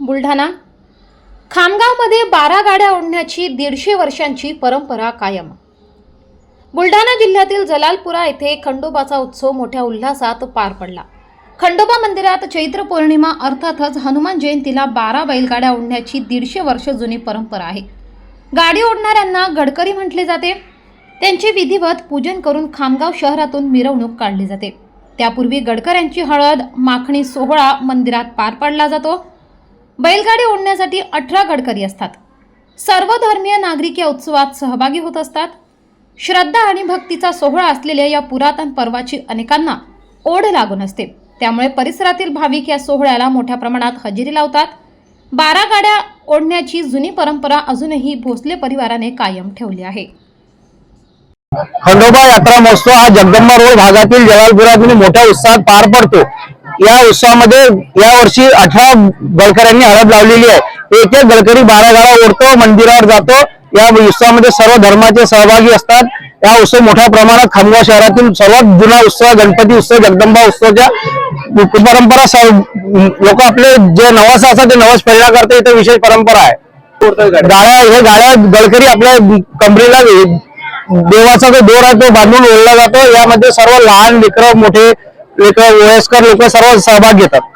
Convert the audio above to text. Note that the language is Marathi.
बुलढाणा? खामगावमध्ये बारा गाड्या ओढण्याची दीडशे वर्षांची परंपरा कायम. बुलढाणा जिल्ह्यातील जलालपुरा येथे खंडोबाचा उत्सव मोठ्या उल्हासात पार पडला. खंडोबा मंदिरात चैत्र पौर्णिमा अर्थातच हनुमान जयंतीला बारा बैलगाड्या ओढण्याची दीडशे वर्ष जुनी परंपरा आहे. गाडी ओढणाऱ्यांना गडकरी म्हटले जाते. त्यांचे विधिवत पूजन करून खामगाव शहरातून मिरवणूक काढली जाते. त्यापूर्वी गडकऱ्यांची हळद माखणी सोहळा मंदिरात पार पाडला जातो. बैलगाडी ओढण्यासाठी अठरा गडकरी असतात. सर्व धर्मीय नागरिक या उत्सवात सहभागी होत असतात. श्रद्धा आणि भक्तीचा सोहळा असलेल्या या पुरातन पर्वाची अनेकांना ओढ लागून असते. त्यामुळे परिसरातील भाविक या सोहळ्याला मोठ्या प्रमाणात हजेरी लावतात. बारा गाड्या ओढण्याची जुनी परंपरा अजूनही भोसले परिवाराने कायम ठेवली आहे. खंडोबा यात्रा महोत्सव हा जगदंबा रोड भागातील जलालपुरात मोठ्या उत्साहात पार पडतो. या उत्सवामध्ये या वर्षी अठरा गडकऱ्यांनी हळद लावलेली आहे. एक एक गडकरी बारा गाडा ओढतो मंदिरावर जातो. या उत्सवामध्ये सर्व धर्माचे सहभागी असतात. या उत्सव मोठ्या प्रमाणात खामगाव शहरातील सर्वात जुना उत्सव गणपती उत्सव जगदंबा उत्सवच्या परंपरा लोक आपले जे नवस असतात ते नवस फेडण्या करते इथे विशेष परंपरा आहे. गाड्या हे गाड्या गडकरी आपल्या कमरेला देवाचा जो दोर आहे तो बांधून ओढला जातो. यामध्ये सर्व लहान लेकरं मोठे लेकरं वयस्कर लोक सर्व सहभाग घेतात.